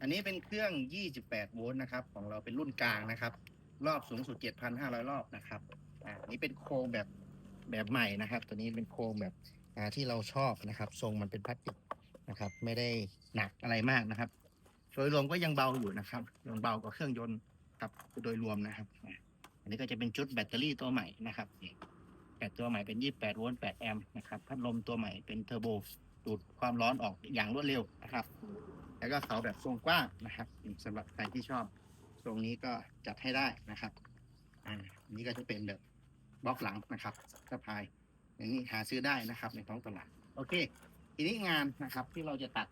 อันนี้เป็นเครื่อง 28 โวลต์นะครับ ของเราเป็นรุ่นกลางนะครับ รอบสูงสุด 7,500 รอบนะครับ อ่านี้เป็นโครงแบบแบบใหม่นะครับ ตัวนี้เป็นโครงแบบอ่าที่เราชอบนะครับ ทรงมันเป็นพลาสติกนะครับ ไม่ได้หนักอะไรมากนะครับ โดยรวมก็ยังเบาอยู่นะครับยังเบากว่าเครื่องยนต์กับโดยรวมนะครับ อันนี้ก็จะเป็นชุดแบตเตอรี่ตัวใหม่นะครับแบตตัวใหม่เป็น 28 โวลต์ 8 แอมป์นะครับ พัดลมตัวใหม่เป็นเทอร์โบดูดความร้อนออกอย่างรวดเร็วนะครับ แล้วก็เสาแบบทรงกว้างนะครับสำหรับใครที่ชอบทรงนี้ก็จัดให้ได้นะครับอ่าอันนี้ก็จะเป็นแบบบล็อกหลังนะครับสะพายอย่างนี้หาซื้อได้นะครับ ในท้องตลาดโอเค ทีนี้งานนะครับที่เราจะตัด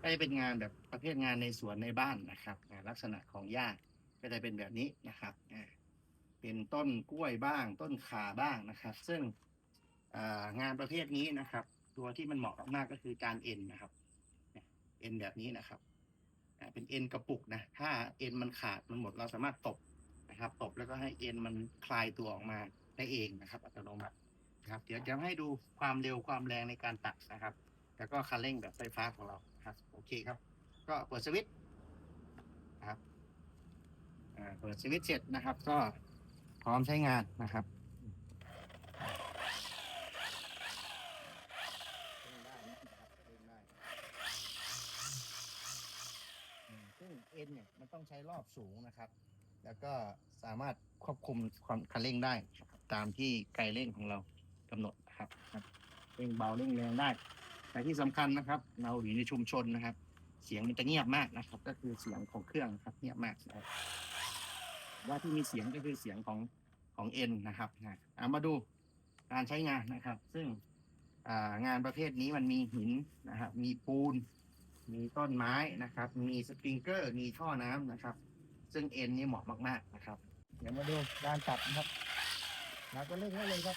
ก็จะเป็นงานแบบประเภทงานในสวนในบ้านนะครับลักษณะของหญ้าก็จะเป็นแบบนี้นะครับเป็นต้นกล้วยบ้าง ต้นขาบ้างนะครับ ซึ่งงานประเภทนี้นะครับ ตัวที่มันเหมาะมากก็คือการเอ็นนะครับ เอ็นแบบนี้นะครับเป็นเอ็นกระปุกนะ ถ้าเอ็นมันขาดมันหมดเราสามารถตบนะครับ ตบแล้วก็ให้เอ็นมันคลายตัวออกมาได้เองนะครับ อัตโนมัตินะครับ เดี๋ยวจะให้ดูความเร็วความแรงในการตัดนะครับ แล้วก็คันเร่งแบบไฟฟ้าของเราครับโอเคครับ ก็เปิดสวิตช์นะครับเปิดสวิตช์เสร็จนะครับ ก็พร้อมใช้งานนะครับ อืมซึ่งเอ็ นเนี่ยมันต้องใช้รอบสูงนะครับ แล้วก็สามารถควบคุมความคันเร่งได้ ตามที่ไกลเร่งของเรากำหนดนะครับเร่งเบาเร่งแรงได้ แต่ที่สำคัญนะครับ เราอยู่ในชุมชนนะครับ เสียงมันจะเงียบมากนะครับ ก็คือเสียงของเครื่องครับเงียบมากนะครับว่าที่มีเสียงก็คือเสียงของของเอ็นนะครับนะเอามาดูการใช้งานนะครับ ซึ่งงานประเภทนี้มันมีหินนะครับมีปูน มีต้นไม้นะครับ มีสปริงเกอร์ มีท่อน้ำนะครับ ซึ่งเอ็นนี่เหมาะมากๆนะครับ เดี๋ยวมาดูด้านตัดนะครับเราก็เล่นได้เลยครับ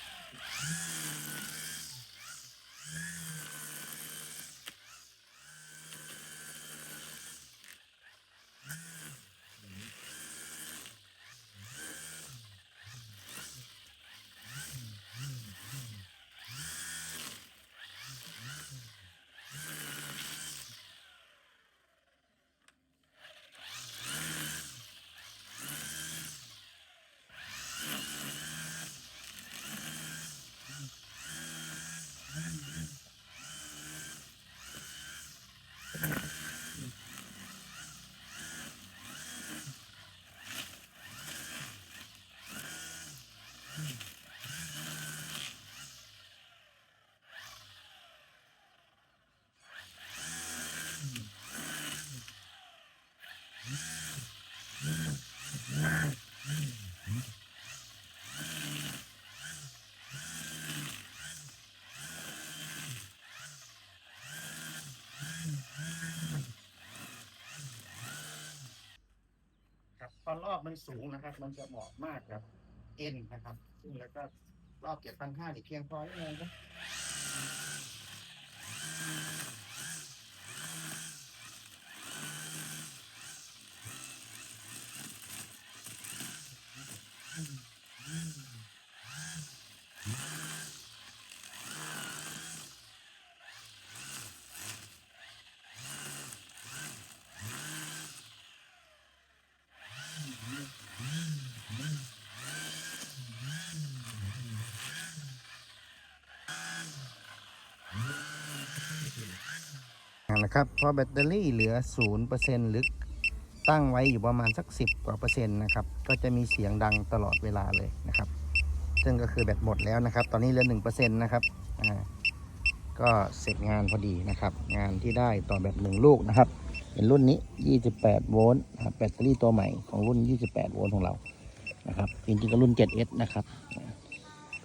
ตอนรอบมันสูงนะครับ มันจะเหมาะมากกับเอ็นนะครับ ซึ่งแล้วก็รอบเจ็ดพันห้านี่เพียงพอยังไงครับ นะครับพอแบตเตอรี่เหลือศูนย์เปอร์เซ็นต์หรือตั้งไว้อยู่ประมาณสักสิบกว่าเปอร์เซ็นต์นะครับ ก็จะมีเสียงดังตลอดเวลาเลยนะครับ ซึ่งก็คือแบตหมดแล้วนะครับ ตอนนี้เหลือหนึ่งเปอร์เซ็นต์นะครับ อ่า ก็เสร็จงานพอดีนะครับ งานที่ได้ต่อแบตหนึ่งลูกนะครับ เป็นรุ่นนี้ 28 โวลต์นะครับแบตเตอรี่ตัวใหม่ของรุ่น 28 โวลต์ของเรา นะครับ จริงๆก็รุ่น 7S นะครับ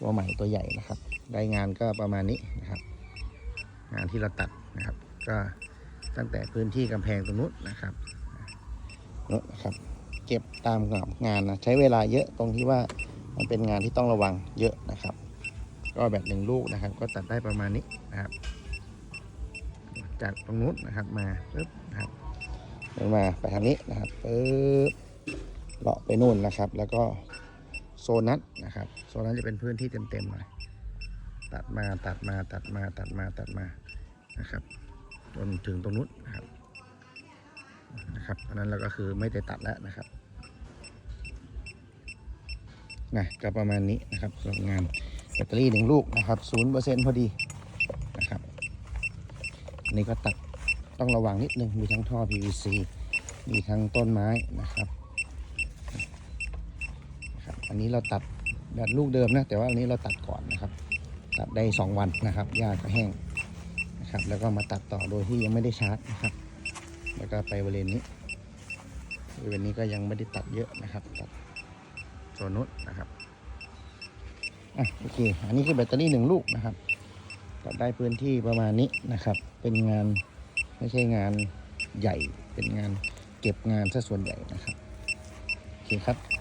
ตัวใหม่ตัวใหญ่นะครับ ได้งานก็ประมาณนี้นะครับ งานที่เราตัดนะครับ ก็ ตั้งแต่พื้นที่กำแพงตรงนู้นนะครับนู้นนะครับเก็บตามงานนะใช้เวลาเยอะตรงที่ว่ามันเป็นงานที่ต้องระวังเยอะนะครับ ก็แบบหนึ่งลูกนะครับ ก็ตัดได้ประมาณนี้นะครับ จากตรงนู้นนะครับมาปึ๊บนะครับเดินมาไปทางนี้นะครับปึ๊บเลาะไปนู่นนะครับ แล้วก็โซนนั้นนะครับ โซนนั้นจะเป็นพื้นที่เต็มๆหน่อยตัดมาตัดมาตัดมาตัดมาตัดมานะครับ จนถึงตรงนู้นนะครับนะครับอันนั้นเราก็คือไม่ได้ตัดแล้วนะครับนะก็ประมาณนี้นะครับสำหรับงานแบตเตอรี่หนึ่งลูกนะครับศูนย์เปอร์เซ็นต์พอดีนะครับอันนี่ก็ตัดต้องระวังนิดนึงมีทั้งท่อ PVC มีทั้งต้นไม้นะครับนะครับ อันนี้เราตัดแบบลูกเดิมนะแต่ว่าอันนี้เราตัดก่อนนะครับ ตัดได้ 2 วันนะครับหญ้าก็แห้ง นะครับ แล้วก็มาตัดต่อโดยที่ยังไม่ได้ชาร์จนะครับ แล้วก็ไปบริเวณนี้บริเวณนี้ก็ยังไม่ได้ตัดเยอะนะครับ ตัดโซนนุษนะครับอะโอเค อันนี้คือแบตเตอรี่หนึ่งลูกนะครับตัดได้พื้นที่ประมาณนี้นะครับ เป็นงานไม่ใช่งานใหญ่ เป็นงานเก็บงานซะส่วนใหญ่นะครับ โอเคครับ